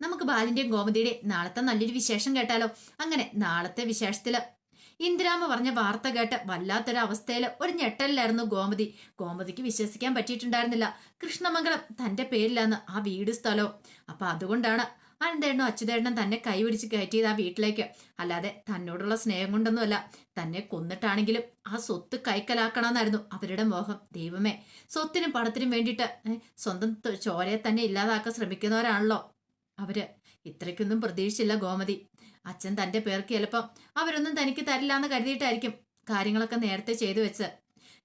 നമുക്ക് ബാലിന്റെയും ഗോമതിയുടെയും നാളത്തെ നല്ലൊരു വിശേഷം കേട്ടാലോ? അങ്ങനെ നാളത്തെ വിശേഷത്തിൽ ഇന്ദിരാമ പറഞ്ഞ വാർത്ത കേട്ട് വല്ലാത്തൊരു അവസ്ഥയിൽ ഒരു ഞെട്ടലിലായിരുന്നു ഗോമതി. ഗോമതിക്ക് വിശ്വസിക്കാൻ പറ്റിയിട്ടുണ്ടായിരുന്നില്ല. കൃഷ്ണമംഗലം തന്റെ പേരിലാന്ന് ആ വീട് സ്ഥലവും. അപ്പൊ അതുകൊണ്ടാണ് അനന്തേണ്ണോ അച്യുതേണ്ണൻ തന്നെ കൈപിടിച്ച് കയറ്റിയത് ആ വീട്ടിലേക്ക്. അല്ലാതെ തന്നോടുള്ള സ്നേഹം കൊണ്ടൊന്നുമല്ല. തന്നെ കൊന്നിട്ടാണെങ്കിലും ആ സ്വത്ത് കൈക്കലാക്കണമെന്നായിരുന്നു അവരുടെ മോഹം. ദൈവമേ സ്വത്തിനും പണത്തിനും വേണ്ടിയിട്ട് സ്വന്തം ചോരയെ തന്നെ ഇല്ലാതാക്കാൻ ശ്രമിക്കുന്നവരാണല്ലോ. അവർ ഇത്രയ്ക്കൊന്നും പ്രതീക്ഷിച്ചില്ല ഗോമതി. അച്ഛൻ തന്റെ പേർക്ക് ചിലപ്പം അവരൊന്നും തനിക്ക് തരില്ല എന്ന് കരുതിയിട്ടായിരിക്കും കാര്യങ്ങളൊക്കെ നേരത്തെ ചെയ്തു വെച്ച്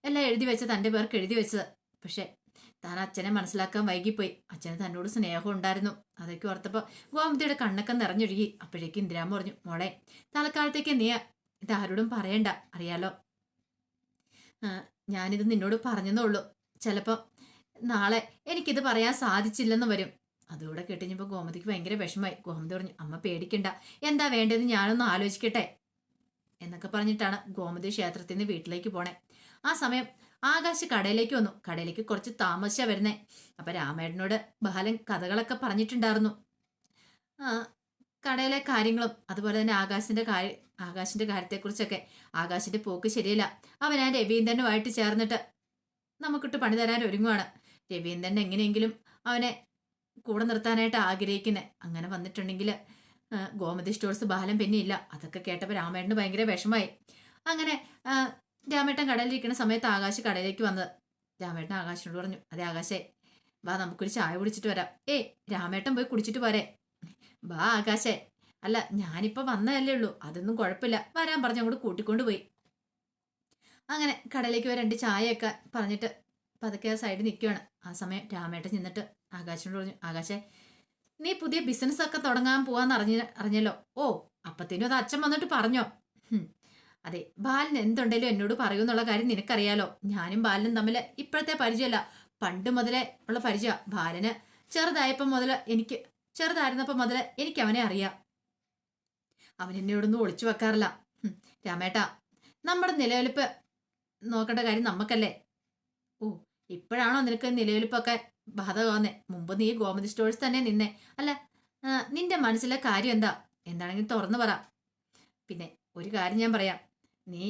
എല്ലാം എഴുതി വെച്ച് തന്റെ പേർക്ക് എഴുതി വെച്ചത്. പക്ഷെ താൻ അച്ഛനെ മനസ്സിലാക്കാൻ വൈകിപ്പോയി. അച്ഛന് തന്നോട് സ്നേഹം ഉണ്ടായിരുന്നു. അതൊക്കെ ഓർത്തപ്പോ ഗോമതിയുടെ കണ്ണൊക്കെ നിറഞ്ഞൊഴുകി. അപ്പോഴേക്ക് ഇന്ദിരാമ പറഞ്ഞു മോളെ തൽക്കാലത്തേക്ക് നീ ഇതാരോടും പറയണ്ട. അറിയാലോ? ഞാനിത് നിന്നോട് പറഞ്ഞെന്നേ ഉള്ളൂ. ചിലപ്പോൾ നാളെ എനിക്കിത് പറയാൻ സാധിച്ചില്ലെന്ന് വരും. അതുകൂടെ കെട്ടിഞ്ഞപ്പോൾ ഗോമതിക്ക് ഭയങ്കര വിഷമായി ഗോമതി പറഞ്ഞു അമ്മ പേടിക്കണ്ട. എന്താ വേണ്ടതെന്ന് ഞാനൊന്ന് ആലോചിക്കട്ടെ. എന്നൊക്കെ പറഞ്ഞിട്ടാണ് ഗോമതി ക്ഷേത്രത്തിൽ നിന്ന് വീട്ടിലേക്ക് പോണേ. ആ സമയം ആകാശ് കടയിലേക്ക് വന്നു. കടയിലേക്ക് കുറച്ച് താമസിച്ചാ വരുന്നേ. അപ്പൊ രാമേട്ടനോട് ബാലൻ കഥകളൊക്കെ പറഞ്ഞിട്ടുണ്ടായിരുന്നു. കടയിലെ കാര്യങ്ങളും അതുപോലെ തന്നെ ആകാശിന്റെ കാര്യ ആകാശിന്റെ കാര്യത്തെക്കുറിച്ചൊക്കെ. ആകാശിന്റെ പോക്ക് ശരിയല്ല. അവൻ ആ രവീന്ദ്രനുമായിട്ട് ചേർന്നിട്ട് നമുക്കിട്ട് പണി തരാൻ ഒരുങ്ങുവാണ്. രവീന്ദ്രൻ എങ്ങനെയെങ്കിലും അവനെ കൂടെ നിർത്താനായിട്ട് ആഗ്രഹിക്കുന്നത് അങ്ങനെ വന്നിട്ടുണ്ടെങ്കിൽ ഗോമതി സ്റ്റോഴ്സ് ബാലം പിന്നെ ഇല്ല. അതൊക്കെ കേട്ടപ്പോൾ രാമേട്ടന് ഭയങ്കര വിഷമായി അങ്ങനെ രാമേട്ടൻ കടലിലിരിക്കുന്ന സമയത്ത് ആകാശ് കടയിലേക്ക് വന്നത്. രാമേട്ടൻ ആകാശിനോട് പറഞ്ഞു അതെ ആകാശേ വാ നമുക്കൊരു ചായ കുടിച്ചിട്ട് വരാം. ഏ രാമേട്ടൻ പോയി കുടിച്ചിട്ട് പോരെ. വാ ആകാശേ. അല്ല ഞാനിപ്പോൾ വന്നതല്ലേ ഉള്ളൂ. അതൊന്നും കുഴപ്പമില്ല. വരാൻ പറഞ്ഞു അങ്ങോട്ട് കൂട്ടിക്കൊണ്ട് പോയി. അങ്ങനെ കടയിലേക്ക് പോയി രണ്ട് ചായയൊക്കെ പറഞ്ഞിട്ട് പതുക്കെ ആ സൈഡിൽ നിൽക്കുകയാണ് ആ സമയം രാമേട്ടൻ ചെന്നിട്ട് ആകാശിനോട് പറഞ്ഞു ആകാശേ നീ പുതിയ ബിസിനസ് ഒക്കെ തുടങ്ങാൻ പോവാന്ന് അറിഞ്ഞ അറിഞ്ഞല്ലോ? ഓ അപ്പത്തേനും അത് അച്ഛൻ വന്നിട്ട് പറഞ്ഞോ. അതെ ബാലൻ എന്തുണ്ടെങ്കിലും എന്നോട് പറയൂന്നുള്ള കാര്യം നിനക്കറിയാലോ. ഞാനും ബാലനും തമ്മിൽ ഇപ്പോഴത്തെ പരിചയമല്ല പണ്ട് മുതലേ ഉള്ള പരിചയ. ബാലന് ചെറുതായപ്പം മുതൽ എനിക്ക് ചെറുതായിരുന്നപ്പം മുതൽ എനിക്ക് അവനെ അറിയാം. അവൻ എന്നോടൊന്നും ഒളിച്ചു വെക്കാറില്ല. രാമേട്ടാ നമ്മുടെ നിലവിലിപ്പ് നോക്കേണ്ട കാര്യം നമുക്കല്ലേ ഓ ഇപ്പോഴാണോ നിനക്ക് നിലനിൽപ്പൊക്കെ തോന്നെ മുമ്പ് നീ ഗോമതി സ്റ്റോഴ്സ് തന്നെ നിന്നെ. അല്ല നിന്റെ മനസ്സിലെ കാര്യം എന്താ? എന്താണെങ്കിലും തുറന്നു പറ. പിന്നെ ഒരു കാര്യം ഞാൻ പറയാം. നീ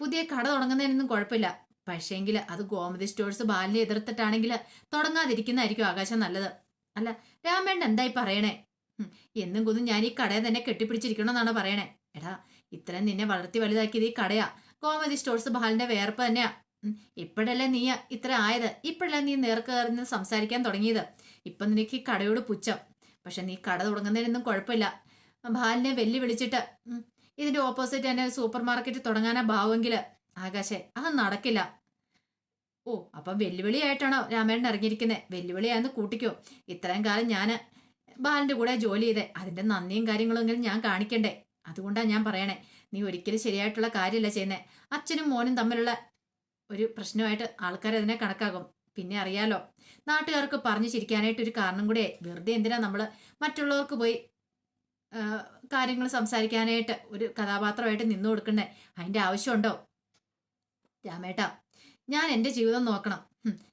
പുതിയ കട തുടങ്ങുന്നതിനൊന്നും കുഴപ്പമില്ല. പക്ഷേങ്കിൽ അത് ഗോമതി സ്റ്റോഴ്സ് ബാലിനെ എതിർത്തിട്ടാണെങ്കിൽ തുടങ്ങാതിരിക്കുന്നതായിരിക്കും ആകാശം നല്ലത്. അല്ല രാമേണ്ട എന്തായി പറയണേ? എന്നും കുന്നും ഞാൻ ഈ കടയെ തന്നെ കെട്ടിപ്പിടിച്ചിരിക്കണമെന്നാണ് പറയണേ. എടാ ഇത്രയും നിന്നെ വളർത്തി വലുതാക്കിയത് ഈ കടയാ. ഗോമതി സ്റ്റോഴ്സ് ബാലിന്റെ വേർപ്പ് തന്നെയാ. ഇപ്പോഴല്ലേ നീ ഇത്ര ആയത്? ഇപ്പോഴല്ലേ നീ നേർക്കറിഞ്ഞ് സംസാരിക്കാൻ തുടങ്ങിയത്? ഇപ്പം നിനക്ക് കടയോട് പുച്ഛം. പക്ഷെ നീ കട തുടങ്ങുന്നതിനൊന്നും കുഴപ്പമില്ല. ബാലിനെ വെല്ലു വിളിച്ചിട്ട് ഉം, ഇതിന്റെ ഓപ്പോസിറ്റ് തന്നെ സൂപ്പർ മാർക്കറ്റ് തുടങ്ങാനാ ഭാവമെങ്കിൽ ആകാശേ അത് നടക്കില്ല. ഓ അപ്പം വെല്ലുവിളിയായിട്ടാണോ രാമേണ്ണൻ ഇറങ്ങിയിരിക്കുന്നത് വെല്ലുവിളിയാന്ന് കൂട്ടിക്കോ. ഇത്രയും കാലം ഞാൻ ബാലിന്റെ കൂടെ ജോലി ചെയ്തേ. അതിന്റെ നന്ദിയും കാര്യങ്ങളും എങ്കിലും ഞാൻ കാണിക്കണ്ടേ? അതുകൊണ്ടാണ് ഞാൻ പറയണേ. നീ ഒരിക്കലും ശരിയായിട്ടുള്ള കാര്യമല്ല ചെയ്യുന്നേ. അച്ഛനും മോനും തമ്മിലുള്ള ഒരു പ്രശ്നമായിട്ട് ആൾക്കാർ അതിനെ കണക്കാക്കും. പിന്നെ അറിയാലോ നാട്ടുകാർക്ക് പറഞ്ഞു ചിരിക്കാനായിട്ട് ഒരു കാരണം കൂടെ വെറുതെ എന്തിനാ നമ്മൾ മറ്റുള്ളവർക്ക് പോയി കാര്യങ്ങൾ സംസാരിക്കാനായിട്ട് ഒരു കഥാപാത്രമായിട്ട് നിന്നു കൊടുക്കണ്ടേ അതിന്റെ ആവശ്യമുണ്ടോ? രാമേട്ടാ ഞാൻ എന്റെ ജീവിതം നോക്കണം.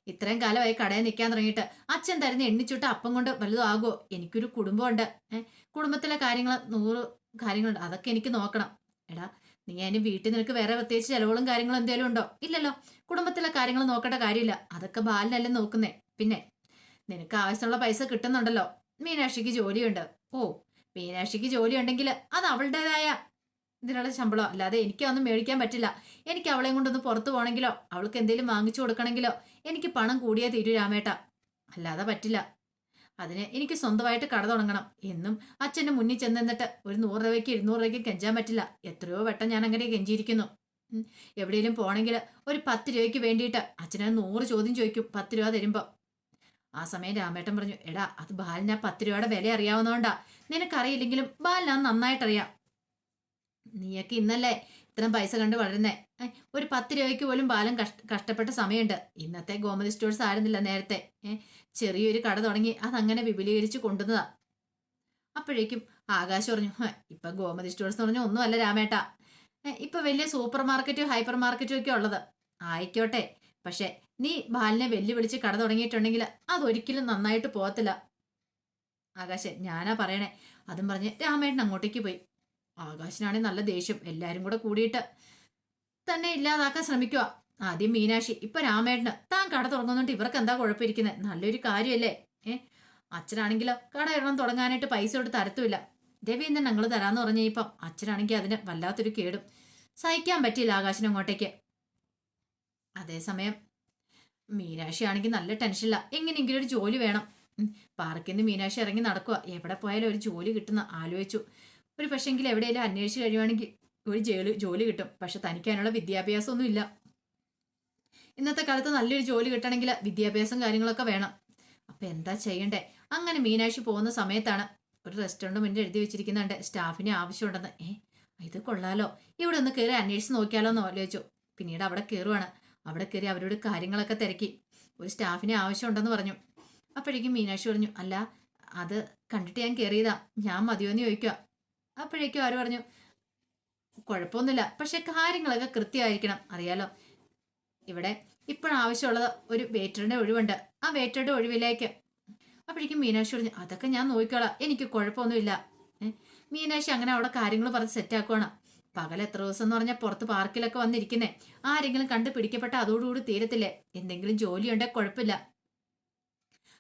ഇത്രയും കാലമായി കടയിൽ നിൽക്കാൻ തുടങ്ങിയിട്ട് അച്ഛൻ തരുന്ന എണ്ണിച്ചുട്ട് അപ്പം കൊണ്ട് വലുതും ആകുമോ എനിക്കൊരു കുടുംബമുണ്ട്. കുടുംബത്തിലെ കാര്യങ്ങൾ നൂറ് കാര്യങ്ങളുണ്ട്. അതൊക്കെ എനിക്ക് നോക്കണം. എടാ നീ അതിന് വീട്ടിൽ നിനക്ക് വേറെ പ്രത്യേകിച്ച് ചെലവുകളും കാര്യങ്ങളും എന്തെങ്കിലും ഉണ്ടോ? ഇല്ലല്ലോ. കുടുംബത്തിലെ കാര്യങ്ങൾ നോക്കേണ്ട കാര്യമില്ല. അതൊക്കെ ബാലിനല്ലേ നോക്കുന്നേ. പിന്നെ നിനക്ക് ആവശ്യമുള്ള പൈസ കിട്ടുന്നുണ്ടല്ലോ. മീനാക്ഷിക്ക് ജോലിയുണ്ട്. ഓ മീനാക്ഷിക്ക് ജോലി ഉണ്ടെങ്കിൽ അത് അവളുടേതായ ഇതിനുള്ള ശമ്പളം. അല്ലാതെ എനിക്കൊന്നും മേടിക്കാൻ പറ്റില്ല. എനിക്ക് അവളെയും കൊണ്ടൊന്ന് പുറത്തു പോകണമെങ്കിലോ? അവൾക്ക് എന്തെങ്കിലും വാങ്ങിച്ചു കൊടുക്കണമെങ്കിലോ? എനിക്ക് പണം കൂടിയേ തീരൂ രാമേട്ട. അല്ലാതെ പറ്റില്ല. അതിന് എനിക്ക് സ്വന്തമായിട്ട് കട തുടങ്ങണം. എന്നും അച്ഛന്റെ മുന്നിൽ ചെന്നിട്ട് ഒരു നൂറ് രൂപയ്ക്ക് ഇരുന്നൂറ് രൂപയ്ക്ക് കെഞ്ചാൻ പറ്റില്ല. എത്രയോ വട്ടം ഞാൻ അങ്ങനെ കെഞ്ചിയിരിക്കുന്നു. എവിടെയെങ്കിലും പോണെങ്കിൽ ഒരു പത്ത് രൂപയ്ക്ക് വേണ്ടിയിട്ട് അച്ഛനെ നൂറ് ചോദ്യം ചോദിക്കും പത്ത് രൂപ തരുമ്പോൾ ആ സമയം രാമേട്ടൻ പറഞ്ഞു എടാ അത് ബാലിന് പത്ത് രൂപയുടെ വില അറിയാവുന്നതുകൊണ്ടാ. നിനക്കറിയില്ലെങ്കിലും ബാലിനാ നന്നായിട്ടറിയാം. നീയൊക്കെ ഇന്നല്ലേ ഇത്രയും പൈസ കണ്ട് വളരുന്നേ? ഒരു പത്ത് രൂപയ്ക്ക് പോലും കഷ്ട കഷ്ടപ്പെട്ട സമയമുണ്ട്. ഇന്നത്തെ ഗോമതി സ്റ്റോഴ്സ് ആയിരുന്നില്ല നേരത്തെ. ചെറിയൊരു കട തുടങ്ങി അതങ്ങനെ വിപുലീകരിച്ച് കൊണ്ടുവന്നതാ. അപ്പോഴേക്കും ആകാശ് പറഞ്ഞു "ഹ, ഇപ്പൊ ഗോമതി സ്റ്റോഴ്സ് എന്ന് പറഞ്ഞാൽ ഒന്നുമല്ല രാമേട്ട. ഇപ്പൊ വലിയ സൂപ്പർ മാർക്കറ്റും ഹൈപ്പർ മാർക്കറ്റും ഒക്കെ ഉള്ളത്. ആയിക്കോട്ടെ. പക്ഷെ നീ ബാലിനെ വെല്ലുവിളിച്ച് കട തുടങ്ങിയിട്ടുണ്ടെങ്കിൽ അതൊരിക്കലും നന്നായിട്ട് പോകത്തില്ല. ആകാശ് ഞാനാ പറയണേ. അതും പറഞ്ഞ് രാമേട്ടൻ അങ്ങോട്ടേക്ക് പോയി. ആകാശിനാണെങ്കിൽ നല്ല ദേഷ്യം. എല്ലാരും കൂടെ കൂടിയിട്ട് തന്നെ ഇല്ലാതാക്കാൻ ശ്രമിക്കുക ആദ്യം മീനാക്ഷി ഇപ്പൊ രാമേട്ടന്. താൻ കട തുടങ്ങുന്നുണ്ട് ഇവർക്ക് എന്താ കുഴപ്പമിരിക്കുന്നത് നല്ലൊരു കാര്യമല്ലേ ഏ? അച്ഛനാണെങ്കിലോ കട ഇടണം തുടങ്ങാനായിട്ട് പൈസ കൊടുത്ത് തരത്തുമില്ല. രവീന്ദ്രൻ ഞങ്ങൾ തരാന്ന് പറഞ്ഞ ഇപ്പം അച്ഛനാണെങ്കിൽ അതിന് വല്ലാത്തൊരു കേടും. സഹിക്കാൻ പറ്റിയില്ല ആകാശിന് അങ്ങോട്ടേക്ക്. അതേസമയം മീനാക്ഷി ആണെങ്കിൽ നല്ല ടെൻഷനില്ല എങ്ങനെയെങ്കിലും ഒരു ജോലി വേണം. പാർക്കിൽ നിന്ന് മീനാക്ഷി ഇറങ്ങി നടക്കുക എവിടെ പോയാലും ഒരു ജോലി കിട്ടുന്ന ആലോചിച്ചു. ഒരു പക്ഷെങ്കിൽ എവിടെയെങ്കിലും അന്വേഷിച്ച് കഴിയുവാണെങ്കിൽ ഒരു ജോലി ജോലി കിട്ടും. പക്ഷെ തനിക്ക് അതിനുള്ള വിദ്യാഭ്യാസമൊന്നും ഇല്ല ഇന്നത്തെ കാലത്ത് നല്ലൊരു ജോലി കിട്ടണമെങ്കിൽ വിദ്യാഭ്യാസം കാര്യങ്ങളൊക്കെ വേണം. അപ്പൊ എന്താ ചെയ്യണ്ടേ? അങ്ങനെ മീനാക്ഷി പോകുന്ന സമയത്താണ് ഒരു റെസ്റ്റോറന്റ് മുന്നിൽ എഴുതി വെച്ചിരിക്കുന്നുണ്ട്. സ്റ്റാഫിന് ആവശ്യമുണ്ടെന്ന്. ഏ ഇത് കൊള്ളാലോ. ഇവിടെ ഒന്ന് കയറി അന്വേഷിച്ച് നോക്കിയാലോ എന്ന് ആലോചിച്ചു. പിന്നീട് അവിടെ കയറുവാണ്. അവിടെ കയറി അവരോട് കാര്യങ്ങളൊക്കെ തിരക്കി. ഒരു സ്റ്റാഫിനെ ആവശ്യമുണ്ടെന്ന് പറഞ്ഞു. അപ്പോഴേക്കും മീനാക്ഷി പറഞ്ഞു അല്ല അത് കണ്ടിട്ട് ഞാൻ കയറിയതാ. ഞാൻ മതിയോ എന്ന് ചോദിക്കുക അപ്പോഴേക്കും അവർ പറഞ്ഞു കുഴപ്പമൊന്നുമില്ല. പക്ഷെ കാര്യങ്ങളൊക്കെ കൃത്യമായിരിക്കണം. അറിയാലോ? ഇവിടെ ഇപ്പോഴാവശ്യമുള്ളത് ഒരു വേറ്ററിന്റെ ഒഴിവുണ്ട്. ആ വേറ്ററുടെ ഒഴിവിലേക്ക്. അപ്പോഴേക്കും മീനാക്ഷി പറഞ്ഞു അതൊക്കെ ഞാൻ നോക്കിക്കോളാം. എനിക്ക് കുഴപ്പമൊന്നുമില്ല. മീനാക്ഷി അങ്ങനെ അവിടെ കാര്യങ്ങൾ പറഞ്ഞ് സെറ്റാക്കുവാണ് പകൽ എത്ര ദിവസം എന്ന് പറഞ്ഞാൽ പുറത്ത് പാർക്കിലൊക്കെ വന്നിരിക്കുന്നേ. ആരെങ്കിലും കണ്ട് പിടിക്കപ്പെട്ട അതോടുകൂടി തീരത്തില്ലേ? എന്തെങ്കിലും ജോലിയുണ്ടെങ്കിൽ കുഴപ്പമില്ല.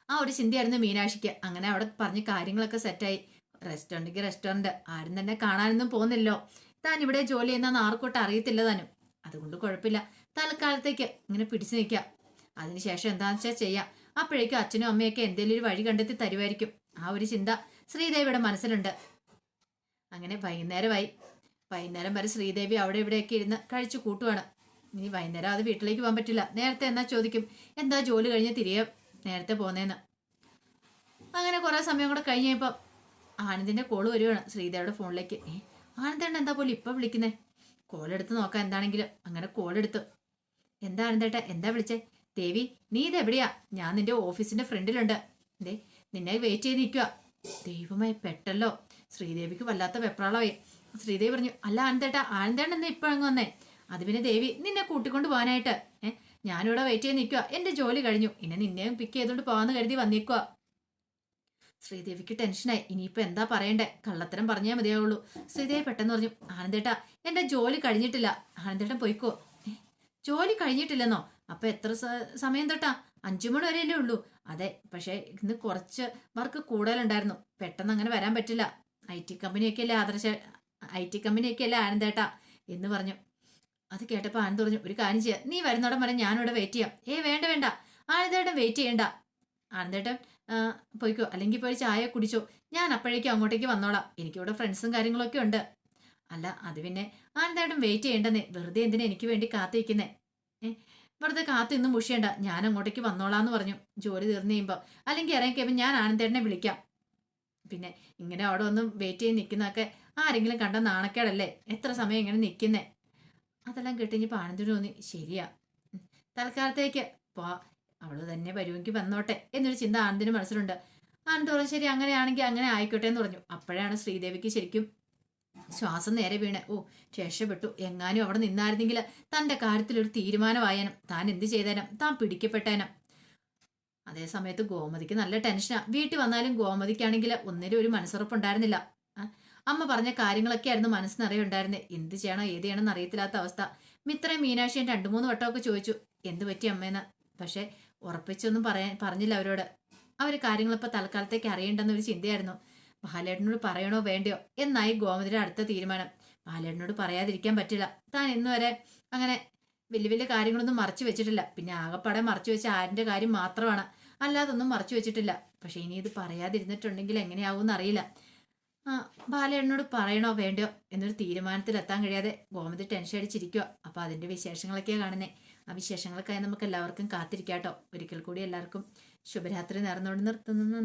ആ ഒരു ചിന്തയായിരുന്നു മീനാക്ഷിക്ക്. അങ്ങനെ അവിടെ പറഞ്ഞ് കാര്യങ്ങളൊക്കെ സെറ്റായി റെസ്റ്റോറന്റ് റെസ്റ്റോറന്റ് ആരും തന്നെ കാണാനൊന്നും പോകുന്നില്ലോ താൻ ഇവിടെ ജോലി ചെയ്യുന്ന ആർക്കോട്ട് അറിയത്തില്ല താനും. അതുകൊണ്ട് കുഴപ്പമില്ല. തൽക്കാലത്തേക്ക് ഇങ്ങനെ പിടിച്ചു നിൽക്കുക അതിനുശേഷം എന്താണെന്ന് വെച്ചാൽ ചെയ്യാം. അപ്പോഴേക്കും അച്ഛനും അമ്മയൊക്കെ എന്തെങ്കിലും ഒരു വഴി കണ്ടെത്തി തരുമായിരിക്കും. ആ ഒരു ചിന്ത ശ്രീദേവിയുടെ മനസ്സിലുണ്ട്. അങ്ങനെ വൈകുന്നേരമായി. വൈകുന്നേരം വരെ ശ്രീദേവി അവിടെ ഇവിടെയൊക്കെ ഇരുന്ന് കഴിച്ചു കൂട്ടുവാണ്. ഇനി വൈകുന്നേരം അത് വീട്ടിലേക്ക് പോകാൻ പറ്റില്ല. നേരത്തെ എന്നാ ചോദിക്കും? എന്താ ജോലി കഴിഞ്ഞ് തിരികെ നേരത്തെ പോന്നേന്ന്. അങ്ങനെ കുറെ സമയം കൂടെ കഴിഞ്ഞപ്പോൾ ആനന്ദിന്റെ കോൾ വരുവാണ് ശ്രീദേവിയുടെ ഫോണിലേക്ക്. ആനന്ദേണ്ണ എന്താ പോലും ഇപ്പൊ വിളിക്കുന്നേ? കോൾ എടുത്ത് നോക്കാം എന്താണെങ്കിലും. അങ്ങനെ കോൾ എടുത്തു. എന്താ ആനന്ദേട്ട എന്താ വിളിച്ചേ? ദേവി നീ ഇതെവിടെയാ ഞാൻ നിന്റെ ഓഫീസിന്റെ ഫ്രണ്ടിലുണ്ട്. ദേ നിന്നെ വെയിറ്റ് ചെയ്ത് നിൽക്കുക ദൈവമായി പെട്ടല്ലോ. ശ്രീദേവിക്ക് വല്ലാത്ത വെപ്രാളമായി. ശ്രീദേവി പറഞ്ഞു അല്ല ആനന്ദേട്ട ആനന്ദേട്ടൻ എന്നാ ഇപ്പൊ അങ്ങ് വന്നേ? അത് പിന്നെ ദേവി നിന്നെ കൂട്ടിക്കൊണ്ട് പോകാനായിട്ട്. ഏഹ് ഞാനിവിടെ വെയിറ്റ് ചെയ്ത് നിൽക്കുക എന്റെ ജോലി കഴിഞ്ഞു. ഇനി നിന്നെയും പിക്ക് ചെയ്തുകൊണ്ട് പോകാന്ന് കരുതി വന്നേക്കുക ശ്രീദേവിക്ക് ടെൻഷനായി. ഇനിയിപ്പോ എന്താ പറയണ്ടേ? കള്ളത്തരം പറഞ്ഞേ മതിയാവുള്ളൂ. ശ്രീദേവി പെട്ടെന്ന് പറഞ്ഞു ആനന്ദേട്ടാ എന്റെ ജോലി കഴിഞ്ഞിട്ടില്ല. ആനന്ദേട്ടൻ പോയിക്കോ. ജോലി കഴിഞ്ഞിട്ടില്ലെന്നോ? അപ്പൊ എത്ര സമയം തൊട്ടാ? അഞ്ചു മണി വരെയല്ലേ ഉള്ളൂ. അതെ പക്ഷെ ഇന്ന് കുറച്ച് വർക്ക് കൂടുതലുണ്ടായിരുന്നു. പെട്ടെന്ന് അങ്ങനെ വരാൻ പറ്റില്ല. ഐ ടി കമ്പനിയൊക്കെ അല്ലേ ആദർശ ഐ ടി കമ്പനിയൊക്കെ അല്ലേ ആനന്ദേട്ടാ? എന്ന് പറഞ്ഞു. അത് കേട്ടപ്പോ ആനന്ദ് പറഞ്ഞു ഒരു കാര്യം ചെയ്യാം. നീ വരുന്നോടം വരെ ഞാനിവിടെ വെയിറ്റ് ചെയ്യാം. ഏ വേണ്ട വേണ്ട. ആനന്ദേട്ടൻ വെയിറ്റ് ചെയ്യണ്ട. ആനന്ദേട്ടൻ പോയിക്കോ. അല്ലെങ്കിൽ പോയി ചായ കുടിച്ചോ. ഞാൻ അപ്പോഴേക്കും അങ്ങോട്ടേക്ക് വന്നോളാം. എനിക്കിവിടെ ഫ്രണ്ട്സും കാര്യങ്ങളൊക്കെ ഉണ്ട്. അല്ല അത് പിന്നെ ആനന്ദേട്ടൻ വെയിറ്റ് ചെയ്യേണ്ടെന്നേ. വെറുതെ എന്തിനാ എനിക്ക് വേണ്ടി കാത്തിരിക്കുന്നേ? വെറുതെ കാത്തു ഇന്നും മുഷിയണ്ട. ഞാൻ അങ്ങോട്ടേക്ക് വന്നോളാം എന്ന് പറഞ്ഞു. ജോലി തീർന്നു കഴിയുമ്പോൾ അല്ലെങ്കിൽ ഇറങ്ങി കഴിയുമ്പോൾ ഞാൻ ആനന്ദേട്ടനെ വിളിക്കാം. പിന്നെ ഇങ്ങനെ അവിടെ ഒന്നും വെയിറ്റ് ചെയ്ത് നിൽക്കുന്നതൊക്കെ ആരെങ്കിലും കണ്ട നാണക്കേടല്ലേ? എത്ര സമയം ഇങ്ങനെ നിൽക്കുന്നേ അതെല്ലാം കേട്ടിപ്പോൾ ആനന്ദിന് തോന്നി ശരിയാ. തൽക്കാലത്തേക്ക് പോ അവൾ തന്നെ വരുമെങ്കിൽ വന്നോട്ടെ എന്നൊരു ചിന്ത ആനന്ദിന് മനസ്സിലുണ്ട്. ആനന്ദ് പറഞ്ഞു ശരി അങ്ങനെയാണെങ്കിൽ അങ്ങനെ ആയിക്കോട്ടെ എന്ന് പറഞ്ഞു. അപ്പോഴാണ് ശ്രീദേവിക്ക് ശരിക്കും ശ്വാസം നേരെ വീണ്. ഓ രക്ഷപ്പെട്ടു. എങ്ങാനും അവിടെ നിന്നായിരുന്നെങ്കിൽ തന്റെ കാര്യത്തിൽ ഒരു തീരുമാനമായാനും. താൻ എന്ത് ചെയ്തേനും? താൻ പിടിക്കപ്പെട്ടേനും. അതേ സമയത്ത് ഗോമതിക്ക് നല്ല ടെൻഷനാ. വീട്ടിൽ വന്നാലും ഗോമതിക്കാണെങ്കിൽ ഒന്നിനും ഒരു മനസ്സുറപ്പുണ്ടായിരുന്നില്ല. അമ്മ പറഞ്ഞ കാര്യങ്ങളൊക്കെ ആയിരുന്നു മനസ്സിനറിയ ഉണ്ടായിരുന്നത് എന്ത് ചെയ്യണോ ഏത് ചെയ്യണം അറിയത്തില്ലാത്ത അവസ്ഥ. മിത്രയും മീനാക്ഷിയും രണ്ടു മൂന്ന് വട്ടമൊക്കെ ചോദിച്ചു എന്ത് പറ്റി അമ്മേന്ന്? പക്ഷെ ഉറപ്പിച്ചൊന്നും പറയാൻ പറഞ്ഞില്ല അവരോട്. അവർ കാര്യങ്ങളിപ്പോൾ തൽക്കാലത്തേക്ക് അറിയേണ്ടെന്ന ഒരു ചിന്തയായിരുന്നു. ബാലേട്ടനോട് പറയണോ വേണ്ടയോ? എന്നായി ഗോമതിയുടെ അടുത്ത തീരുമാനം. ബാലേട്ടനോട് പറയാതിരിക്കാൻ പറ്റില്ല. താൻ ഇന്ന് വരെ അങ്ങനെ വലിയ വലിയ കാര്യങ്ങളൊന്നും മറച്ചു വെച്ചിട്ടില്ല. പിന്നെ ആകപ്പാടെ മറച്ചു വെച്ച ആരിന്റെ കാര്യം മാത്രമാണ്. അല്ലാതെ ഒന്നും മറച്ചു വെച്ചിട്ടില്ല. പക്ഷെ ഇനി ഇത് പറയാതിരുന്നിട്ടുണ്ടെങ്കിൽ എങ്ങനെയാവും അറിയില്ല. ആ ബാലേട്ടനോട് പറയണോ വേണ്ടയോ? എന്നൊരു തീരുമാനത്തിലെത്താൻ കഴിയാതെ ഗോമതി ടെൻഷൻ അടിച്ചിരിക്കുക അപ്പോൾ അതിന്റെ വിശേഷങ്ങളൊക്കെയാണ് കാണുന്നത് ആ വിശേഷങ്ങൾക്കായി നമുക്ക് എല്ലാവർക്കും കാത്തിരിക്കാട്ടോ. ഒരിക്കൽ കൂടി എല്ലാവർക്കും ശുഭരാത്രി നേർന്നുകൊണ്ട് നിർത്തുന്നു.